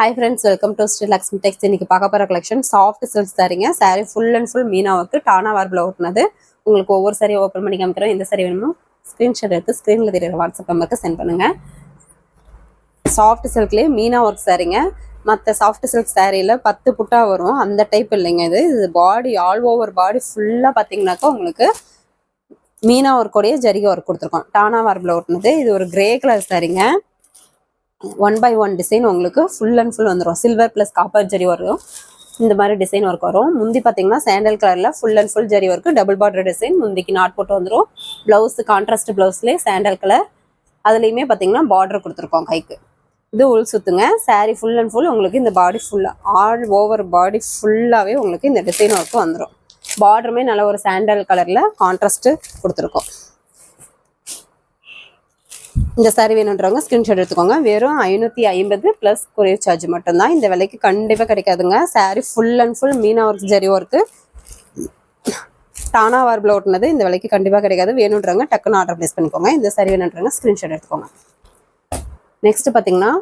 Hi friends welcome to Sri Lakshmi Tex இன்னைக்கு பார்க்க போகிற கலெக்ஷன் சாஃப்ட் சில்க்ஸ் தரீங்க. Saree full and full meena work டானா வார்பில் ஓட்டுனது உங்களுக்கு ஒவ்வொரு சாரி ஓப்பன் பண்ணி காமிக்கிறோம். எந்த சாரி வேணுமோ ஸ்க்ரீன்ஷாட் எடுத்து ஸ்க்ரீனில் தெரியுற வாட்ஸ்அப் நம்பருக்கு சென்ட் பண்ணுங்கள் சாஃப்ட் சில்க்லேயே மீனா ஒர்க் சாரீங்க மற்ற சாஃப்ட் சில்க் சாரியில் பத்து புட்டா வரும். அந்த டைப் இல்லைங்க இது. இது பாடி ஆல் ஓவர் பாடி ஃபுல்லாக பார்த்தீங்கன்னாக்கா உங்களுக்கு மீனா ஒர்க்கோடைய ஜரிகை ஒர்க் கொடுத்துருக்கோம். டானா வார்பில் ஓட்டுனது இது ஒரு கிரே கலர் சாரீங்க ஒன் பை ஒன் டிசைன் உங்களுக்கு ஃபுல் அண்ட் ஃபுல் வந்துடும் சில்வர் ப்ளஸ் காப்பர் ஜரி வரும். இந்த மாதிரி டிசைன் ஒர்க் வரும். முந்தி பார்த்தீங்கன்னா சாண்டல் கலரில் full and full zari work double border design முந்திக்கு knot போட்டு வந்துடும் ப்ளவுஸு கான்ட்ராஸ்ட் ப்ளவுஸ்லேயே சாண்டல் கலர் அதுலேயுமே பார்த்தீங்கன்னா பார்டர் கொடுத்துருக்கோம் கைக்கு. இது உள் சுத்துங்க. சாரீ ஃபுல் அண்ட் ஃபுல் உங்களுக்கு இந்த பாடி ஃபுல்லாக ஆல் ஓவர் பாடி ஃபுல்லாகவே உங்களுக்கு இந்த டிசைன் ஒர்க்கு வந்துடும் பார்டருமே நல்ல ஒரு சாண்டல் கலரில் கான்ட்ராஸ்ட்டு கொடுத்துருக்கோம். இந்த சாரி வேணுன்றவங்க ஸ்கிரீன்ஷாட் எடுத்துக்கோங்க. வெறும் ஐநூற்றி ஐம்பது ப்ளஸ் கொரியர் சார்ஜ் மட்டும்தான். இந்த விலைக்கு கண்டிப்பாக கிடைக்காதுங்க. Sorry full and full Meena work zari work தானா வார்பில் ஓட்டுனது இந்த விலைக்கு கண்டிப்பாக கிடைக்காது. வேணுன்றவங்க டக்குன்னு ஆர்டர் ப்ளேஸ் பண்ணிக்கோங்க. இந்த சாரி வேணுன்றவங்க ஸ்க்ரீன்ஷாட் எடுத்துக்கோங்க. நெக்ஸ்ட் பார்த்தீங்கன்னா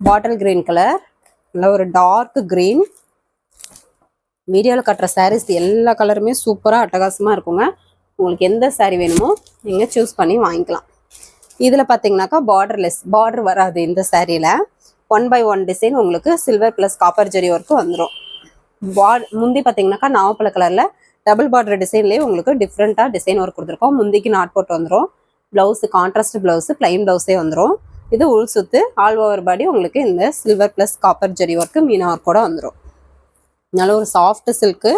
பாட்டில் கிரீன் கலர் நல்ல ஒரு டார்க் கிரீன் வீடியோவில் கட்டுற சாரீஸ் எல்லா கலருமே சூப்பராக அட்டகாசமாக இருக்குங்க. உங்களுக்கு எந்த சாரீ வேணுமோ நீங்கள் சூஸ் பண்ணி வாங்கிக்கலாம். இதில் பார்த்தீங்கன்னாக்கா பார்டர்லெஸ் பார்டர் வராது இந்த சாரியில். ஒன் பை ஒன் டிசைன் உங்களுக்கு silver plus copper zari work வந்துடும் பாட் முந்தி பார்த்தீங்கன்னாக்கா நாவப்பழ கலரில் டபுள் பார்டர் டிசைன்லேயே உங்களுக்கு டிஃப்ரெண்ட்டாக டிசைன் ஒர்க் கொடுத்துருக்கோம். முந்திக்கு நாட் போட்டு வந்துடும் ப்ளவுஸு கான்ட்ராஸ்ட் ப்ளவுஸு ப்ளைன் ப்ளவுஸே வந்துடும் இது உள் சுத்து ஆல் ஓவர் பாடி உங்களுக்கு இந்த silver plus copper zari work Meena ஒர்க்கோட வந்துடும் நல்ல ஒரு சாஃப்ட் சில்க்கு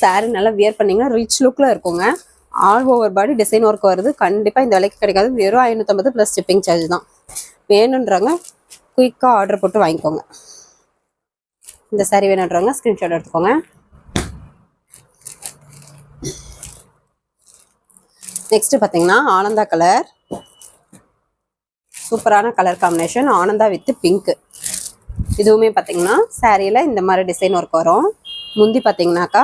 சாரீ நல்லா வியர் பண்ணிங்கன்னா ரிச் லுக்கில் இருக்குங்க. All over body design work வருது. கண்டிப்பாக இந்த விலைக்கு கிடைக்காது. வெறும் ஐநூற்றம்பது ப்ளஸ் ஷிப்பிங் சார்ஜ் தான். வேணுன்றவங்க குயிக்காக ஆர்டர் போட்டு வாங்கிக்கோங்க. இந்த சாரீ வேணுன்றவங்க ஸ்க்ரீன்ஷாட் எடுத்துக்கோங்க. நெக்ஸ்ட் பார்த்தீங்கன்னா ஆனந்தா கலர் சூப்பரான கலர் காம்பினேஷன் ஆனந்தா வித் பிங்க் இதுவுமே பார்த்தீங்கன்னா சாரியில் இந்த மாதிரி டிசைன் ஒர்க் வரும். முந்தி பார்த்தீங்கன்னாக்கா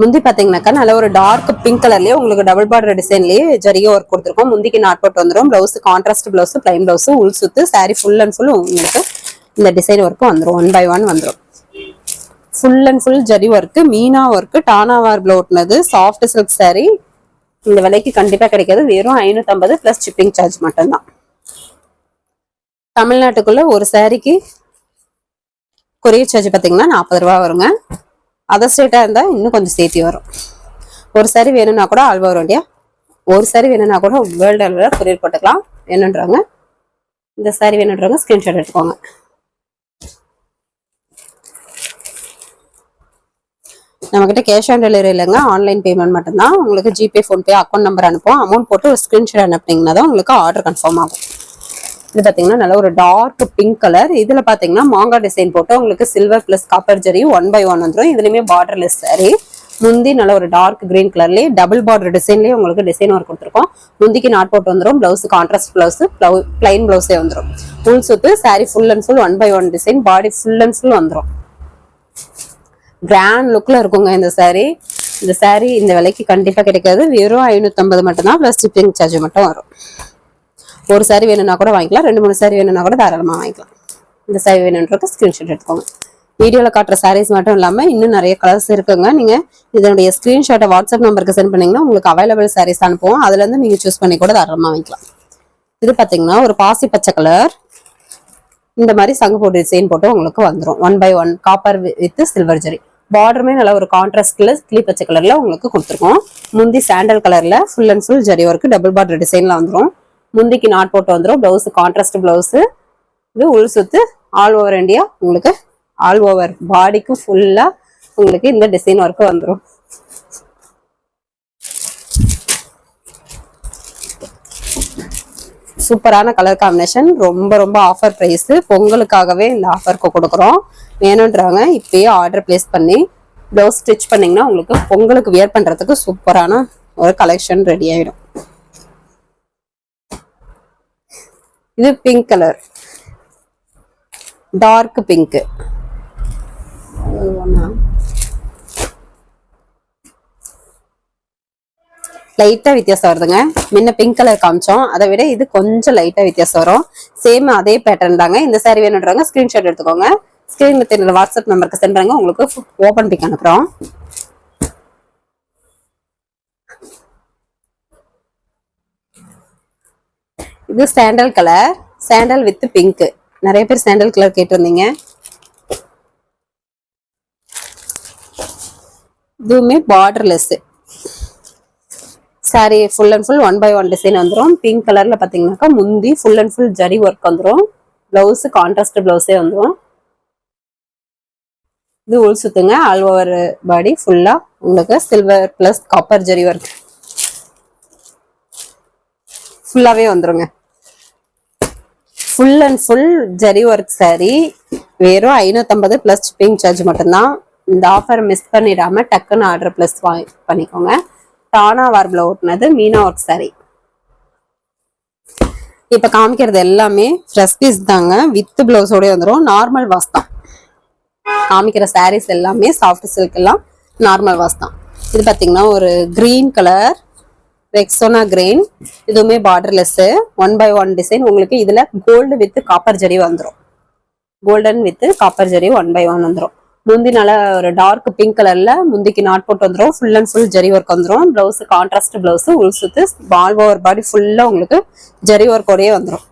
முந்தி பார்த்தீங்கன்னாக்கா நல்ல ஒரு டார்க் பிங்க் கலர்லயே உங்களுக்கு டபுள் பார்டர் டிசைன்லயே ஜரிகை ஒர்க் கொடுத்துருக்கோம். முந்திக்கு நாட் போட்டு வந்துடும் blouse contrast blouse plain blouse உள் சுத்து சாரி ஃபுல் அண்ட் ஃபுல் உங்களுக்கு இந்த டிசைன் ஒர்க்கு வந்துடும் ஒன் பை ஒன் வந்துடும் full and full zari work Meena work டானாவார் ப்ளவுட்னது சாஃப்ட் சில்க் சாரி இந்த விலைக்கு கண்டிப்பா கிடைக்காது. வெறும் ஐநூற்றம்பது ப்ளஸ் ஷிப்பிங் சார்ஜ் மட்டும்தான். தமிழ்நாட்டுக்குள்ள ஒரு சாரிக்கு கொரியர் சார்ஜ் பார்த்தீங்கன்னா நாற்பது ரூபா வருங்க. அதர் ஸ்டேட்டாக இருந்தால் இன்னும் கொஞ்சம் சேர்த்தி வரும். ஒரு சாரி வேணும்னா கூட ஆல்வா வரும் இண்டியா ஒரு சாரி வேணும்னா கூட வேர்ல்டு அளவில் கொரியர் போட்டுக்கலாம். வேணுன்றவங்க இந்த சாரி வேணுன்றவங்க ஸ்க்ரீன்ஷாட் எடுத்துக்கோங்க. நம்மக்கிட்ட கேஷ் ஆன் டெலிவரி இல்லைங்க ஆன்லைன் பேமெண்ட் மட்டும்தான். உங்களுக்கு ஜிபே ஃபோன்பே அக்கௌண்ட் நம்பர் அனுப்புவோம். அமௌண்ட் போட்டு ஒரு ஸ்க்ரீன்ஷாட் அனுப்புனீங்கன்னா தான் உங்களுக்கு ஆர்டர் கன்ஃபார்ம் ஆகும். இது பார்த்தீங்கன்னா நல்ல ஒரு டார்க் பிங்க் கலர் இதில் பார்த்தீங்கன்னா மாங்காய் டிசைன் போட்டு உங்களுக்கு silver plus copper zari one by one வந்துடும் இதுலையுமே பார்டர்லெஸ் சாரி முந்தி நல்ல ஒரு டார்க் கிரீன் கலர்லேயே டபுள் பார்டர் டிசைன்லேயே உங்களுக்கு டிசைன் ஒர்க் கொடுத்துருக்கோம். முந்திக்கு நாட் போட்டு வந்துடும் பிளவுஸ் கான்ட்ராஸ்ட் பிளவுஸ் பிளைன் பிளவுஸே வந்துடும் ஃபுல் சுத்து saree full and full one by one design body full and full வந்துடும் கிராண்ட் லுக்ல இருக்குங்க இந்த சாரி இந்த சாரி இந்த விலைக்கு கண்டிப்பா கிடைக்காது. வெறும் ஐநூற்றம்பது மட்டும்தான் ப்ளஸ் ஷிப்பிங் சார்ஜ் மட்டும் வரும். ஒரு சாரி வேணும்னா கூட வாங்கிக்கலாம். ரெண்டு மூணு சாரி வேணும்னா கூட தாராளமாக வாங்கிக்கலாம். இந்த சாரி வேணுன்றத ஸ்க்ரீன்ஷாட் எடுத்துக்கோங்க. வீடியோவில் காட்டுற சாரீஸ் மட்டும் இல்லாமல் இன்னும் நிறைய கலர்ஸ் இருக்குங்க. நீங்கள் இதனுடைய ஸ்க்ரீன்ஷாட்டை வாட்ஸ்அப் நம்பருக்கு சென்ட் பண்ணிங்கன்னா உங்களுக்கு அவைலபிள் சாரீஸ் அனுப்புவோம். அதுலேருந்து நீங்கள் சூஸ் பண்ணி கூட தாராளமாக வாங்கிக்கலாம். இது பார்த்தீங்கன்னா ஒரு பாசி பச்சை கலர் இந்த மாதிரி சங்கு போட்டு டிசைன் போட்டு உங்களுக்கு வந்துடும் one by one copper with silver zari பார்டருமே நல்லா ஒரு கான்ட்ராஸ்ட்ல கிளி பச்சை கலர்ல உங்களுக்கு கொடுத்துருக்கோம். முந்தி சாண்டல் கலர்ல full and full zari work double border டிசைன்ல வந்துடும் முந்திக்கு நாட் போட்டு வந்துடும் பிளவுஸ் கான்ட்ராஸ்ட் பிளவுஸ் இது உள் சுத்து ஆல் ஓவர் இண்டியா உங்களுக்கு ஆல் ஓவர் பாடிக்கு ஃபுல்லா உங்களுக்கு இந்த டிசைன் ஒர்க்கு வந்துடும் சூப்பரான கலர் காம்பினேஷன் ரொம்ப ரொம்ப ஆஃபர் ப்ரைஸு பொங்கலுக்காகவே இந்த ஆஃபருக்கு கொடுக்குறோம். வேணுன்றவங்க இப்பயே ஆர்டர் பிளேஸ் பண்ணி ப்ளவுஸ் ஸ்டிச் பண்ணிங்கன்னா உங்களுக்கு பொங்கலுக்கு வியர் பண்ணுறதுக்கு சூப்பரான ஒரு கலெக்ஷன் ரெடி ஆகிடும் இது பிங்க் கலர் டார்க் பிங்க் லைட்டா வித்தியாசம் வருதுங்க. முன்ன பிங்க் கலர் காமிச்சோம். அதை விட இது கொஞ்சம் லைட்டா வித்தியாசம் வரும். சேம் அதே பேட்டர்ன் தாங்க. இந்த சாரி வேணுன்றவங்க ஸ்கிரீன்ஷாட் எடுத்துக்கோங்க. ஸ்கிரீன் வாட்ஸ்அப் நம்பருக்கு சென்ட் பண்ணுங்க. உங்களுக்கு ஓபன் பிக் அனுப்புறோம். இது sandal colour sandal with pink நிறைய பேர் சாண்டல் கலர் கேட்டிருந்தீங்க. இதுவுமே borderless saree full and full one by one design வந்துடும் பிங்க் கலர்ல பாத்தீங்கன்னாக்கா முந்தி full and full zari work வந்துடும் பிளவுஸ் கான்ட்ராஸ்ட் பிளவுஸே வந்துடும் இது உள் சுத்துங்க. ஆல் ஓவர் பாடி ஃபுல்லா உங்களுக்கு silver plus copper zari work ஃபுல்லாவே வந்துருங்க. Full and full zari work saree வெறும் ஐநூத்தம்பது ப்ளஸ் ஷிப்பிங் சார்ஜ் மட்டும்தான். இந்த ஆஃபர் மிஸ் பண்ணிடாம டக்குன்னு ஆர்டர் ப்ளஸ் பண்ணிக்கோங்க. டானா வார்பில் ஓட்டுனது மீனா ஒர்க் saree. இப்போ காமிக்கிறது எல்லாமே ஃப்ரெஷ் பீஸ் தாங்க. வித் ப்ளவுஸோடய வந்துடும் நார்மல் வாஸ் தான். காமிக்கிற சாரீஸ் எல்லாமே சாஃப்ட் சில்க் எல்லாம் நார்மல் வாஸ் தான். இது பார்த்தீங்கன்னா ஒரு க்ரீன் கலர் ரெக்ஸோனா கிரீன் இதுவுமே borderless one by one design உங்களுக்கு இதுல கோல்டு வித் காப்பர் ஜரி வந்துடும் golden with copper zari one by one வந்துடும் முந்தி நல்லா ஒரு டார்க் பிங்க் கலர்ல முந்திக்கு நாட் போட்டு வந்துடும் full and full zari work வந்துடும் பிளவுஸ் கான்ட்ராஸ்ட் பிளவுஸ் உள் சுத்து பால் ஓவர் பாடி ஃபுல்லா உங்களுக்கு ஜரி ஒர்க்கோடயே வந்துடும்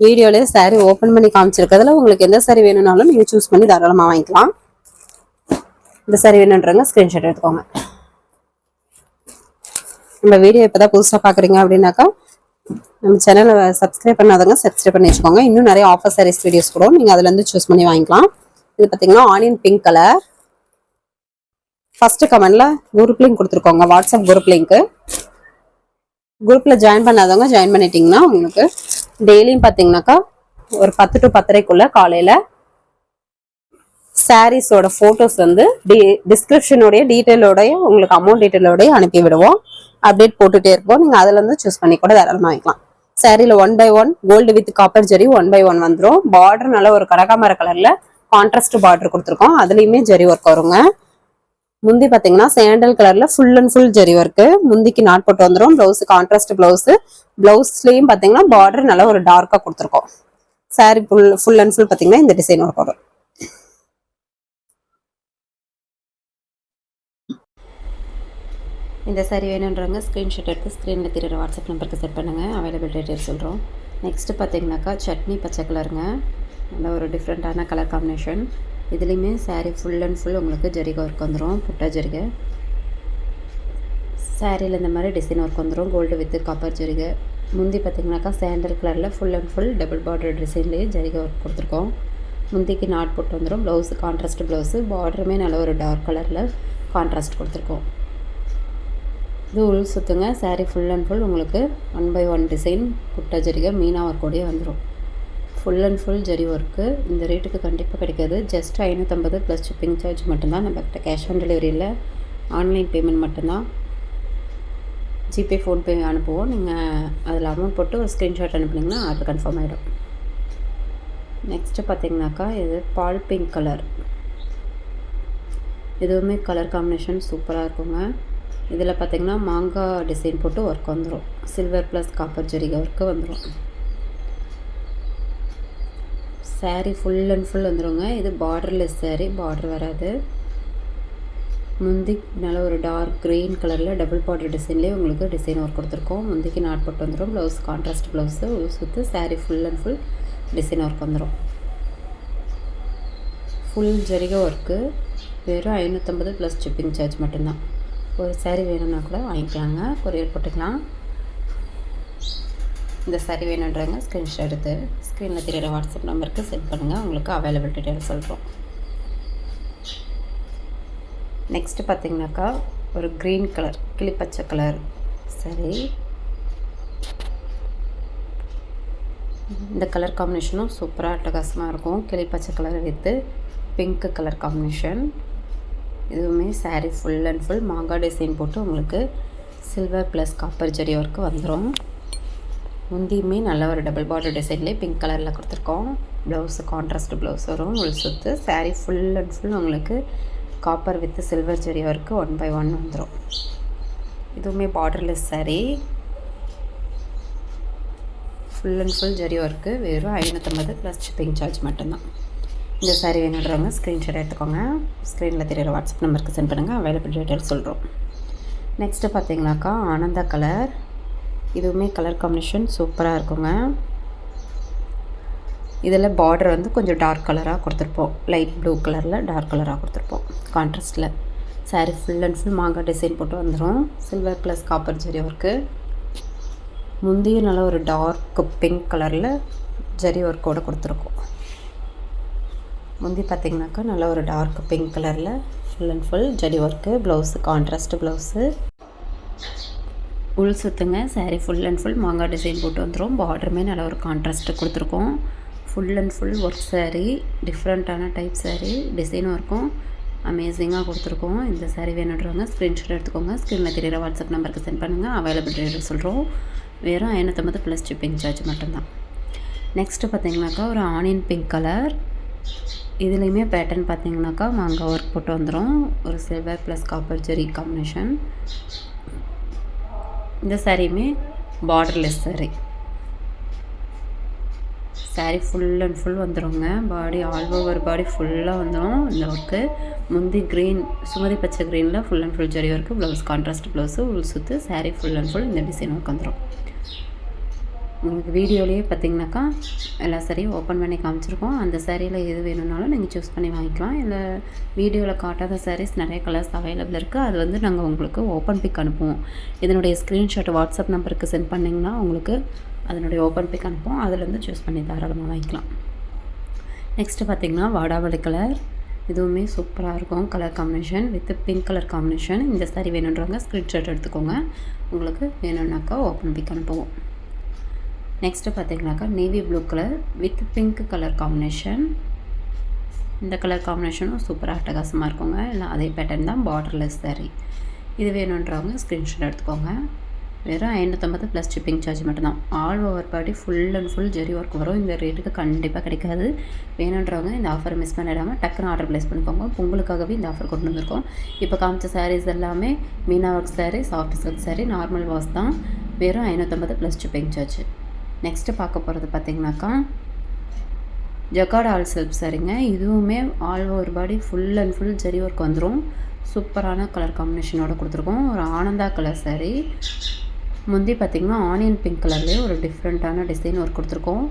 வீடியோலேயே saree ஓப்பன் பண்ணி காமிச்சிருக்கிறதுல உங்களுக்கு எந்த saree வேணும்னாலும் நீங்க சூஸ் பண்ணி தாராளமா வாங்கிக்கலாம். இந்த சாரி வேணுன்றவங்க ஸ்கிரீன்ஷாட் எடுத்துக்கோங்க. நம்ம வீடியோ இப்பதான் புதுசாக பார்க்குறீங்க அப்படின்னாக்கா நம்ம சேனலை சப்ஸ்கிரைப் பண்ணாதவங்க சப்ஸ்கிரைப் பண்ணி வச்சுக்கோங்க. இன்னும் நிறைய ஆஃபர் சாரீஸ் வீடியோஸ் கூட நீங்கள் அதுலேருந்து சூஸ் பண்ணி வாங்கிக்கலாம். இது பார்த்தீங்கன்னா ஆனியன் பிங்க் கலர் ஃபஸ்ட்டு கமெண்ட்டில் குரூப் லிங்க் கொடுத்துருக்கோங்க. வாட்ஸ்அப் குரூப் லிங்க்கு குரூப்பில் ஜாயின் பண்ணாதவங்க ஜாயின் பண்ணிட்டீங்கன்னா உங்களுக்கு டெய்லியும் பார்த்தீங்கன்னாக்கா ஒரு பத்து டு பத்தரைக்குள்ளே காலையில் சாரீஸோட ஃபோட்டோஸ் வந்து டி டிஸ்கிரிப்ஷனோடைய டீட்டெயிலோடைய உங்களுக்கு அமௌண்ட் டீட்டெயிலோடய அனுப்பி விடுவோம். அப்டேட் போட்டுகிட்டே இருப்போம். நீங்கள் அதுலேருந்து சூஸ் பண்ணி கூட தாராளமாக வாங்கிக்கலாம். சாரியில் one by one gold with copper zari one by one வந்துடும் பார்டர் நல்ல ஒரு கனகாமர கலரில் கான்ட்ராஸ்ட் பார்டர் கொடுத்துருக்கோம். அதுலேயுமே ஜெரி ஒர்க் வருங்க. முந்தி பார்த்தீங்கன்னா சேண்டல் கலரில் full and full zari work முந்திக்கு knot போட்டு வந்துடும் ப்ளவுஸு கான்ட்ராஸ்ட் ப்ளவுஸு ப்ளவுஸ்லேயும் பார்த்தீங்கன்னா பார்டர் நல்ல ஒரு டார்க்காக கொடுத்துருக்கோம். Saree full full and full பார்த்தீங்கன்னா இந்த டிசைன் ஒர்க் வரும். இந்த சாரி வேணுன்றவங்க ஸ்க்ரீன்ஷாட் எடுத்து ஸ்க்ரீனில் தெரியுற வாட்ஸ்அப் நம்பருக்கு செட் பண்ணுங்கள் அவைலபிள் டீட்டெயில் சொல்கிறோம் நெக்ஸ்ட்டு பார்த்தீங்கன்னாக்கா சட்னி பச்சை கலருங்க. நல்ல ஒரு டிஃப்ரெண்ட்டான கலர் காம்பினேஷன் இதுலேயுமே சாரீ ஃபுல் அண்ட் ஃபுல் உங்களுக்கு ஜரிகை ஒர்க் வந்துடும் புட்டா ஜரிகை சாரியில் இந்த மாதிரி டிசைன் ஒர்க் வந்துடும் கோல்டு வித்து காப்பர் ஜரிகை முந்தி பார்த்தீங்கன்னாக்கா சேண்டல் கலரில் full and full double border டிசைன்லேயே ஜரிகை ஒர்க் கொடுத்துருக்கோம். முந்திக்கு நாட் போட்டு வந்துடும் ப்ளவுஸு கான்ட்ராஸ்ட் ப்ளவுஸு பார்டருமே நல்ல ஒரு டார்க் கலரில் கான்ட்ராஸ்ட் கொடுத்துருக்கோம். இது உள் சுற்றுங்க சாரீ ஃபுல் அண்ட் ஃபுல் உங்களுக்கு ஒன் பை ஒன் டிசைன் புட்டா ஜரிகை மீனா ஒர்க்கோடையே வந்துடும் full and full zari work இந்த ரேட்டுக்கு கண்டிப்பாக கிடைக்காது. ஜஸ்ட் ஐநூற்றம்பது ப்ளஸ் ஷிப்பிங் சார்ஜ் மட்டும்தான். நம்மக்கிட்ட கேஷ் ஆன் டெலிவரியில் ஆன்லைன் பேமெண்ட் மட்டும்தான். ஜிபே ஃபோன்பே அனுப்புவோம். நீங்கள் அதில் அமௌண்ட் போட்டு ஒரு ஸ்க்ரீன்ஷாட் அனுப்புனீங்கன்னா ஆர்டர் கன்ஃபார்ம் ஆகிடும் நெக்ஸ்ட்டு பார்த்தீங்கன்னாக்கா இது பால் பிங்க் கலர் எதுவுமே கலர் காம்பினேஷன் சூப்பராக இருக்குங்க. இதில் பார்த்தீங்கன்னா மாங்காய் டிசைன் போட்டு ஒர்க் வந்துடும் சில்வர் ப்ளஸ் காப்பர் ஜரிகை ஒர்க்கு வந்துடும் சேரீ ஃபுல் அண்ட் ஃபுல் வந்துருங்க. இது பார்டர்லெஸ் சேரீ பார்டர் வராது. முந்தி நல்ல ஒரு டார்க் க்ரீன் கலரில் டபுள் பார்டர் டிசைன்லேயே உங்களுக்கு டிசைன் ஒர்க் கொடுத்துருக்கோம். முந்திக்கு நாட் போட்டு வந்துடும் ப்ளவுஸ் கான்ட்ராஸ்ட் ப்ளவுஸு சுற்று saree full and full design work வந்துடும் ஃபுல் ஜரிகை ஒர்க்கு வெறும் ஐநூற்றம்பது ப்ளஸ் ஷிப்பிங் சார்ஜ் மட்டும்தான். ஒரு saree வேணும்னா கூட வாங்கிக்கலாங்க. கொரியர் போட்டுக்கலாம். இந்த சாரீ வேணுன்றவங்க ஸ்க்ரீன்ஷாட் எடுத்து ஸ்க்ரீனில் தெரியிற வாட்ஸ்அப் நம்பருக்கு சென்ட் பண்ணுங்கள் உங்களுக்கு அவைலபிள் டீட்டெயில் சொல்கிறோம் நெக்ஸ்ட்டு பார்த்தீங்கனாக்கா ஒரு க்ரீன் கலர் கிளிப்பச்சை கலர் சரி இந்த கலர் காம்பினேஷனும் சூப்பராக அட்டகாசமாக இருக்கும். கிளிப்பச்சை colour with pink colour combination இதுவுமே saree ஃபுல் அண்ட் ஃபுல் மாங்காய் டிசைன் போட்டு உங்களுக்கு silver plus copper zari work வந்துடும் முந்தியுமே நல்ல ஒரு டபுள் பார்டர் டிசைன்லேயே பிங்க் கலரில் கொடுத்துருக்கோம். ப்ளவுஸு கான்ட்ராஸ்ட் ப்ளவுஸ் வரும். உள் சுற்று saree ஃபுல் அண்ட் ஃபுல் உங்களுக்கு copper with silver zari work one by one வந்துடும் இதுவுமே borderless saree. Full and full zari work வெறும் ஐநூற்றம்பது ப்ளஸ் ஷிப்பிங் சார்ஜ் மட்டும்தான். இந்த saree வேணுன்றவங்க ஸ்க்ரீன்ஷாட் எடுத்துக்கோங்க. ஸ்க்ரீனில் தெரியுற வாட்ஸ்அப் நம்பருக்கு சென்ட் பண்ணுங்கள் அவைலபிள் டீட்டெயில்ஸ் சொல்கிறோம் நெக்ஸ்ட்டு பார்த்தீங்கன்னாக்கா ஆனந்தா கலர் இதுவுமே கலர் காம்பினேஷன் சூப்பராக இருக்குங்க. இதில் பார்டர் வந்து கொஞ்சம் டார்க் கலராக கொடுத்துருப்போம். லைட் ப்ளூ கலரில் டார்க் கலராக கொடுத்துருப்போம். கான்ட்ராஸ்ட்டில் saree ஃபுல் அண்ட் ஃபுல் மாங்காய் டிசைன் போட்டு வந்துடும் silver plus copper zari work முந்தைய நல்ல ஒரு டார்க் பிங்க் கலரில் ஜெரி ஒர்க்கோடு கொடுத்துருக்கோம். முந்தி பார்த்திங்கனாக்கா நல்ல ஒரு டார்க் பிங்க் கலரில் full and full zari work blouse contrast blouse உள் சுற்றுங்க சாரீ ஃபுல் அண்ட் ஃபுல் மாங்காய் டிசைன் போட்டு வந்துடும் பார்டருமே நல்ல ஒரு கான்ட்ராஸ்ட்டு கொடுத்துருக்கோம். Full and full work sari டிஃப்ரெண்ட்டான டைப் சாரீ டிசைனும் இருக்கும் அமேசிங்காக கொடுத்துருக்கோம். இந்த சாரீ வேணுன்றவங்க ஸ்க்ரீன்ஷாட் எடுத்துக்கோங்க. ஸ்க்ரீனில் தெரியிற வாட்ஸ்அப் நம்பருக்கு சென்ட் பண்ணுங்கள் அவைலபிள் ரேட் சொல்கிறோம் வெறும் ஐநூற்றம்பது ப்ளஸ் ஷிப்பிங் சார்ஜ் மட்டும்தான். நெக்ஸ்ட்டு பார்த்திங்கனாக்கா ஒரு ஆனியன் பிங்க் கலர் இதுலேயுமே பேட்டர்ன் பார்த்தீங்கன்னாக்கா மாங்காய் ஒர்க் போட்டு வந்துடும் ஒரு silver plus copper zari combination இந்த சாரியுமே borderless sari saree full and full வந்துடுங்க பாடி ஆல் ஓவர் பாடி ஃபுல்லாக வந்துடும் இந்த ஒர்க்கு முந்தி க்ரீன் சுமதி பச்சை க்ரீனில் full and full zari work blouse contrast blouse உள் சுற்று சாரீ ஃபுல் அண்ட் ஃபுல் இந்த டிசைன் ஒர்க் வந்துடும் உங்களுக்கு வீடியோலேயே பார்த்தீங்கன்னாக்கா எல்லா சாரியும் ஓப்பன் பண்ணி காமிச்சிருக்கோம். அந்த சாரியில் எது வேணும்னாலும் நீங்கள் சூஸ் பண்ணி வாங்கிக்கலாம். இல்லை வீடியோவில் காட்டாத சாரீஸ் நிறைய கலர்ஸ் அவைலபிள் இருக்குது அது வந்து நாங்கள் உங்களுக்கு ஓப்பன் பிக் அனுப்புவோம். இதனுடைய ஸ்க்ரீன்ஷாட் வாட்ஸ்அப் நம்பருக்கு சென்ட் பண்ணிங்கன்னா உங்களுக்கு அதனுடைய ஓப்பன் பிக் அனுப்புவோம். அதுலேருந்து சூஸ் பண்ணி தாராளமாக வாங்கிக்கலாம். நெக்ஸ்ட்டு பார்த்தீங்கன்னா வாடாவளி கலர் இதுவுமே சூப்பராக இருக்கும். Colour combination with pink colour combination இந்த சாரி வேணுன்றவங்க ஸ்க்ரீன்ஷாட் எடுத்துக்கோங்க. உங்களுக்கு வேணும்னாக்கா ஓப்பன் பிக் அனுப்புவோம். நெக்ஸ்ட்டு பார்த்தீங்கனாக்கா navy blue colour with pink colour combination இந்த கலர் காம்பினேஷனும் சூப்பராக அட்டகாசமாக இருக்குங்க. இல்லை அதே பேட்டர்ன் தான் பார்டர்லெஸ் saree. இது வேணுன்றவங்க ஸ்க்ரீன்ஷாட் எடுத்துக்கோங்க. வெறும் ஐநூற்றம்பது ப்ளஸ் ஷிப்பிங் சார்ஜ் மட்டும்தான். All over body full and full zari work வரும். இந்த ரேட்டுக்கு கண்டிப்பாக கிடைக்காது. வேணுன்றவங்க இந்த ஆஃபர் மிஸ் பண்ணிடாமல் டக்குன்னு ஆர்டர் ப்ளேஸ் பண்ணிக்கோங்க. உங்களுக்காகவே இந்த ஆஃபர் கொண்டு வந்திருக்கோம். இப்போ காமிச்ச சாரீஸ் எல்லாமே Meena work sari soft silk sari normal wash தான். வெறும் ஐநூற்றம்பது ப்ளஸ் ஷிப்பிங் சார்ஜ் நெக்ஸ்ட்டு பார்க்க போகிறது பார்த்தீங்கன்னாக்கா ஜக்கார்ட் ஆல் செல்ஃப் சரிங்க இதுவுமே all over body full and full zari work வந்துடும் சூப்பரான கலர் காம்பினேஷனோட கொடுத்துருக்கோம். ஒரு ஆனந்தா கலர் saree. முந்தி பார்த்திங்கன்னா ஆனியன் பிங்க் கலர்லேயே ஒரு டிஃப்ரெண்ட்டான டிசைன் ஒர்க் கொடுத்துருக்கோம்.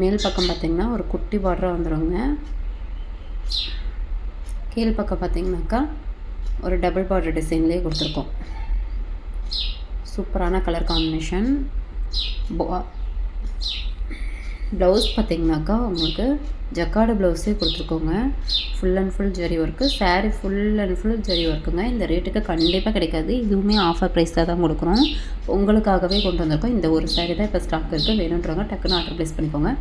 மேல் பக்கம் பார்த்திங்கன்னா ஒரு குட்டி பார்டராக வந்துடுங்க கீழ் பக்கம் பார்த்திங்கனாக்கா ஒரு டபுள் பார்டர் டிசைன்லேயே கொடுத்துருக்கோம். சூப்பரான கலர் காம்பினேஷன் ப்ளவுஸ் பார்த்தீங்கன்னாக்கா உங்களுக்கு ஜக்காடு ப்ளவுஸே கொடுத்துருக்கோங்க. Full and full zari work saree full and full zari ஒர்க்குங்க இந்த ரேட்டுக்கு கண்டிப்பாக கிடைக்காது. இதுவுமே ஆஃபர் ப்ரைஸில் தான் கொடுக்குறோம். உங்களுக்காகவே கொண்டு வந்திருக்கோம். இந்த ஒரு saree தான் இப்போ ஸ்டாக் இருக்குது வேணுன்றவங்க டக்குன்னு ஆர்டர் ப்ளேஸ் பண்ணிக்கோங்க.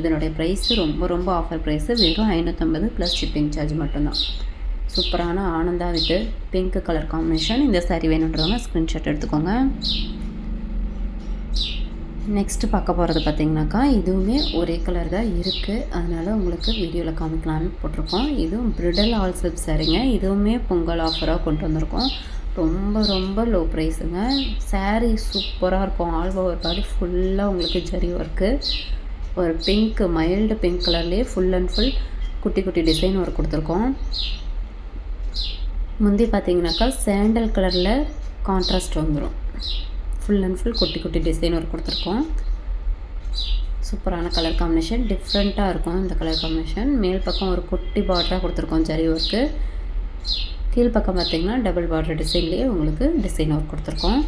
இதனுடைய ப்ரைஸு ரொம்ப ரொம்ப ஆஃபர் ப்ரைஸு வெறும் ஐநூற்றம்பது ப்ளஸ் ஷிப்பிங் சார்ஜ் மட்டும்தான். சூப்பரான Ananda with pink colour combination இந்த saree வேணுன்றவங்க ஸ்க்ரீன்ஷாட் எடுத்துக்கோங்க. நெக்ஸ்ட்டு பார்க்க போகிறது பார்த்திங்கனாக்கா இதுவுமே ஒரே கலர் தான் இருக்குது அதனால் உங்களுக்கு வீடியோவில் காமிக்கலான்னு போட்டிருக்கோம். இதுவும் பிரிடல் ஆல் சில்க் சாரீங்க இதுவுமே பொங்கல் ஆஃபராக கொண்டு வந்திருக்கோம். ரொம்ப ரொம்ப லோ ப்ரைஸுங்க சாரீ சூப்பராக இருக்கும். ஆல் ஓவர் பாடி ஃபுல்லாக உங்களுக்கு ஜரி ஒர்க்கு ஒரு பிங்க் மைல்டு பிங்க் கலர்லேயே ஃபுல் அண்ட் ஃபுல் குட்டி குட்டி டிசைன் ஒர்க் கொடுத்துருக்கோம். முந்தி பார்த்தீங்கன்னாக்கா சேண்டல் கலரில் கான்ட்ராஸ்ட் வந்துடும் ஃபுல் அண்ட் ஃபுல் குட்டி குட்டி டிசைன் ஒர்க் கொடுத்துருக்கோம். சூப்பரான கலர் காம்பினேஷன் டிஃப்ரெண்ட்டாக இருக்கும் இந்த கலர் காம்பினேஷன் மேல் பக்கம் ஒரு குட்டி பார்டராக கொடுத்துருக்கோம் ஜரி ஒர்க்கு கீழ் பக்கம் பார்த்தீங்கன்னா டபுள் பார்டர் டிசைன்லேயே உங்களுக்கு டிசைன் ஒர்க் கொடுத்துருக்கோம்.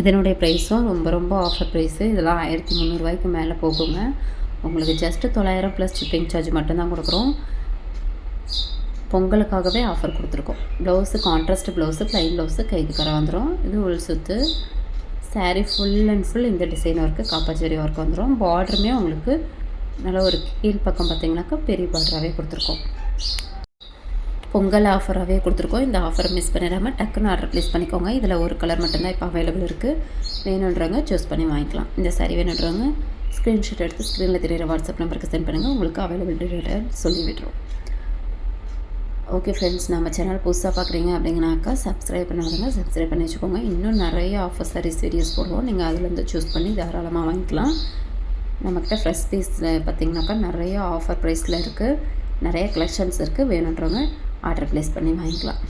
இதனுடைய ப்ரைஸும் ரொம்ப ரொம்ப ஆஃபர் ப்ரைஸு இதெல்லாம் ஆயிரத்தி முந்நூறுரூவாய்க்கு மேலே போகுங்க. உங்களுக்கு ஜஸ்ட்டு தொள்ளாயிரம் ப்ளஸ் ஷிப்பிங் சார்ஜ் மட்டும்தான் கொடுக்குறோம். பொங்கலுக்காகவே ஆஃபர் கொடுத்துருக்கோம். Blouse contrast blouse plain blouse கைக்கு கரை வந்துடும் இது உள் சுற்று saree ஃபுல் அண்ட் ஃபுல் இந்த டிசைன் ஒர்க்கு காப்பாச்சேரி ஒர்க் வந்துடும் பார்டருமே உங்களுக்கு நல்ல ஒரு கீழ் பக்கம் பார்த்திங்கனாக்கா பெரிய பார்டராகவே கொடுத்துருக்கோம். பொங்கல் ஆஃபராகவே கொடுத்துருக்கோம். இந்த ஆஃபரை மிஸ் பண்ணிடாமல் டக்குன்னு ஆர்டர் ப்ளேஸ் பண்ணிக்கோங்க. இதில் ஒரு கலர் மட்டும்தான் இப்போ அவைலபிள் இருக்குது வேணுன்றவங்க சூஸ் பண்ணி வாங்கிக்கலாம். இந்த saree வேணுன்றவங்க ஸ்க்ரீன்ஷாட் எடுத்து ஸ்க்ரீனில் தெரியிற வாட்ஸ்அப் நம்பருக்கு சென்ட் பண்ணுங்கள் உங்களுக்கு அவைலபிலிட்டி சொல்லி விட்டுருவோம் ஓகே ஃப்ரெண்ட்ஸ் நம்ம சேனல் புதுசாக பார்க்குறீங்க அப்படிங்கனாக்கா சப்ஸ்கிரைப் பண்ணாதுங்க. சப்ஸ்கிரைப் பண்ணி வச்சுக்கோங்க. இன்னும் நிறைய ஆஃபர் சாரீஸ் வீடியோஸ் போடுவோம் நீங்கள் அதுலேருந்து சூஸ் பண்ணி தாராளமாக வாங்கிக்கலாம். நம்மக்கிட்ட ஃப்ரெஷ் பீஸில் பார்த்தீங்கன்னாக்கா நிறைய ஆஃபர் ப்ரைஸில் இருக்குது நிறைய கலெக்ஷன்ஸ் இருக்குது வேணுன்றவங்க ஆர்டர் ப்ளேஸ் பண்ணி வாங்கிக்கலாம்.